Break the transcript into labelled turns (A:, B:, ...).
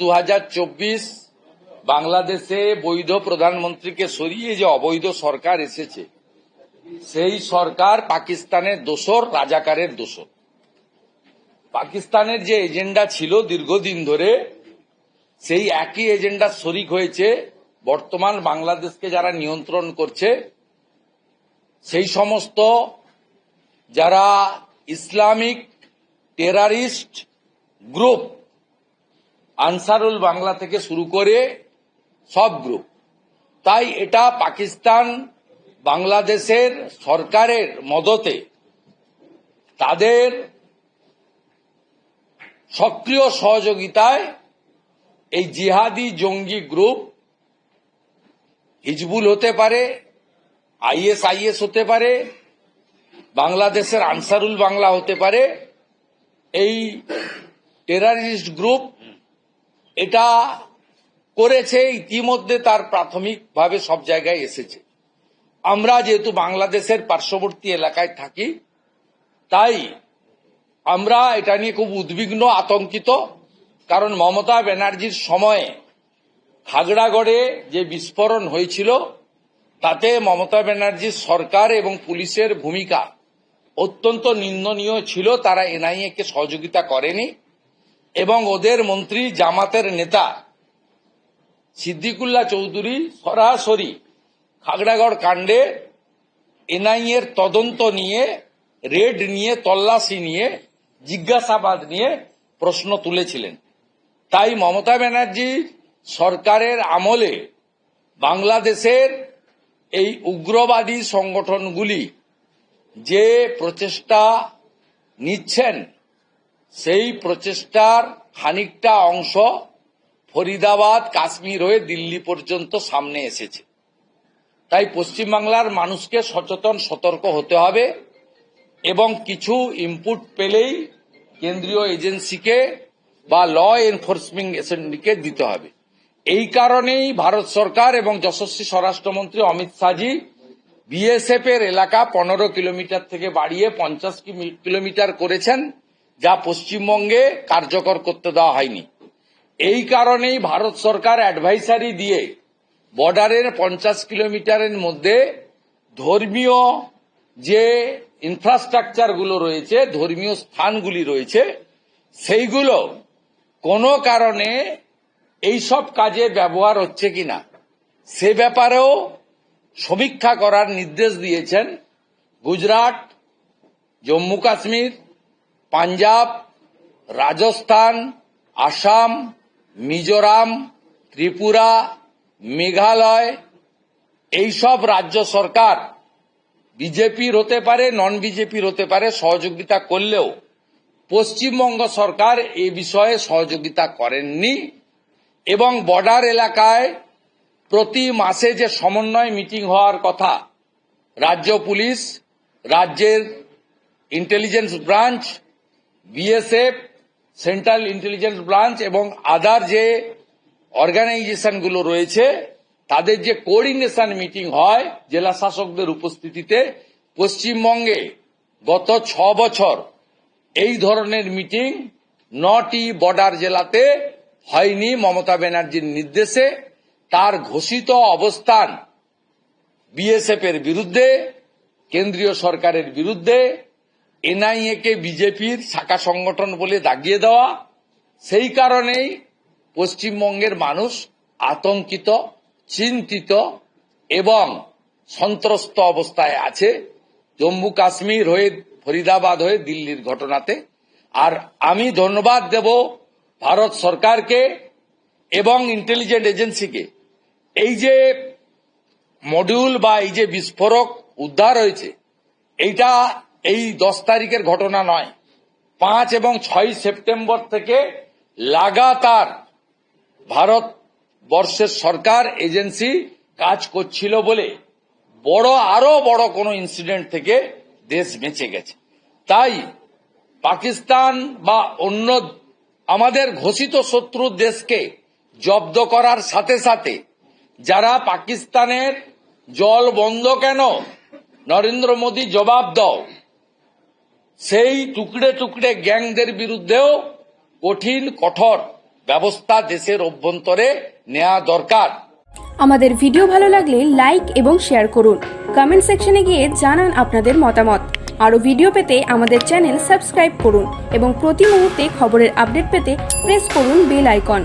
A: দু হাজার চব্বিশ বাংলাদেশে বৈধ প্রধানমন্ত্রীকে সরিয়ে যে অবৈধ সরকার এসেছে, সেই সরকার পাকিস্তানের দোসর রাজাকারের দোসর পাকিস্তানের যে এজেন্ডা ছিল দীর্ঘদিন ধরে, সেই একই এজেন্ডার শরিক হয়েছে। বর্তমান বাংলাদেশকে যারা নিয়ন্ত্রণ করছে, সেই সমস্ত যারা Islamic terrorist group Ansarul Bangla থেকে শুরু করে সব গ্রুপ। তাই এটা পাকিস্তান, বাংলাদেশের সরকারের মদতে তাদের সক্রিয় সহযোগিতায় এই জিহাদি জঙ্গি গ্রুপ হিজবুল হতে পারে, আইএস আইএস হতে পারে, বাংলাদেশের আনসারুল বাংলা হতে পারে, এই টেরারিস্ট গ্রুপ এটা করেছে ইতিমধ্যে তার প্রাথমিকভাবে সব জায়গায় এসেছে। আমরা যেহেতু বাংলাদেশের পার্শ্ববর্তী এলাকায় থাকি, তাই আমরা এটা নিয়ে খুব উদ্বিগ্ন, আতঙ্কিত, কারণ মমতা ব্যানার্জির সময়ে খাগড়াগড়ে যে বিস্ফোরণ হয়েছিল, তাতে মমতা ব্যানার্জির সরকার এবং পুলিশের ভূমিকা অত্যন্ত নিন্দনীয় ছিল, তারা এনআইএ কে সহযোগিতা করেনি। এবং ওদের মন্ত্রী জামাতের নেতা সিদ্দিকুল্লাহ চৌধুরী সরাসরি খাগড়াগড় কাণ্ডে এনআইএর তদন্ত নিয়ে, রেড নিয়ে, তল্লাশি নিয়ে, জিজ্ঞাসাবাদ নিয়ে প্রশ্ন তুলেছিলেন। তাই মমতা ব্যানার্জি সরকারের আমলে বাংলাদেশের এই উগ্রবাদী সংগঠনগুলি যে প্রচেষ্টা নিচ্ছেন সেই প্রচেষ্টার খানিকটা অংশ ফরিদাবাদ, কাশ্মীর হয়ে দিল্লি পর্যন্ত সামনে এসেছে। তাই পশ্চিমবাংলার মানুষকে সচেতন, সতর্ক হতে হবে এবং কিছু ইনপুট পেলেই কেন্দ্রীয় এজেন্সিকে বা ল এনফোর্সমেন্ট এজেন্সিকে দিতে হবে। এই কারণেই ভারত সরকার এবং যশস্বী স্বরাষ্ট্রমন্ত্রী অমিত শাহজি বিএসএফ এর এলাকা পনেরো কিলোমিটার থেকে বাড়িয়ে পঞ্চাশ কিলোমিটার করেছেন। যা পশ্চিমবঙ্গে কার্যকর করতে দেওয়া হয়নি। এই কারণেই ভারত সরকার অ্যাডভাইসারি দিয়ে বর্ডারের পঞ্চাশ কিলোমিটারের মধ্যে ধর্মীয় যে ইনফ্রাস্ট্রাকচারগুলো রয়েছে, ধর্মীয় স্থানগুলি রয়েছে, সেইগুলো কোনো কারণে এইসব কাজে ব্যবহার হচ্ছে কিনা সে ব্যাপারেও সমীক্ষা করার নির্দেশ দিয়েছেন গুজরাট জম্মু কাশ্মীর পাঞ্জাব, রাজস্থান, আসাম, মিজোরাম, ত্রিপুরা, মেঘালয়, এইসব রাজ্য সরকার বিজেপির হতে পারে, নন বিজেপির হতে পারে, সহযোগিতা করলেও পশ্চিমবঙ্গ সরকার এ বিষয়ে সহযোগিতা করেননি এবং বর্ডার এলাকায় প্রতি মাসে যে সমন্বয় মিটিং হওয়ার কথা, রাজ্য পুলিশ, রাজ্যের intelligence branch BSF, central intelligence branch এবং আদার যে অর্গানাইজেশনগুলো রয়েছে, তাদের যে কোঅর্ডিনেশন মিটিং হয় জেলা শাসকদের উপস্থিতিতে, পশ্চিমবঙ্গে গত ছ বছর এই ধরনের মিটিং নটি বর্ডার জেলাতে হয়নি মমতা ব্যানার্জির নির্দেশে। তার ঘোষিত অবস্থান বিএসএফ এর বিরুদ্ধে, কেন্দ্রীয় সরকারের বিরুদ্ধে এনআইএ কে বিজেপির শাখা সংগঠন বলে দাগিয়ে দেওয়া, সেই কারণেই পশ্চিমবঙ্গের মানুষ আতঙ্কিত, চিন্তিত এবং সন্ত্রস্ত অবস্থায় আছে। জম্মু কাশ্মীর হয়ে, ফরিদাবাদ হয়ে দিল্লির ঘটনাতে। আর আমি ধন্যবাদ দেব ভারত সরকারকে এবং ইন্টেলিজেন্ট এজেন্সিকে এই যে মডিউল বা এই যে বিস্ফোরক উদ্ধার হয়েছে, এইটা এই দশ তারিখের ঘটনা নয়। পাঁচ এবং ছয় সেপ্টেম্বর থেকে লাগাতার ভারত বর্ষের সরকার, এজেন্সি কাজ করছিল বলে বড় আরও বড় কোনো ইনসিডেন্ট থেকে দেশ বেঁচে গেছে। তাই পাকিস্তান বা অন্য আমাদের ঘোষিত শত্রু দেশকে জব্দ করার সাথে সাথে যারা পাকিস্তানের জল বন্ধ কেন? নরেন্দ্র মোদী জবাব দাও। সেই টুকরে টুকরে গ্যাংদের বিরুদ্ধেও কঠিন, কঠোর ব্যবস্থা দেশের অভ্যন্তরে নেওয়া দরকার।
B: আমাদের ভিডিও ভালো লাগলে লাইক এবং শেয়ার করুন। কমেন্ট সেকশনে গিয়ে জানান আপনাদের মতামত। আরও ভিডিও পেতে আমাদের চ্যানেল সাবস্ক্রাইব করুন এবং প্রতি মুহূর্তে খবরের আপডেট পেতে প্রেস করুন বেল আইকন।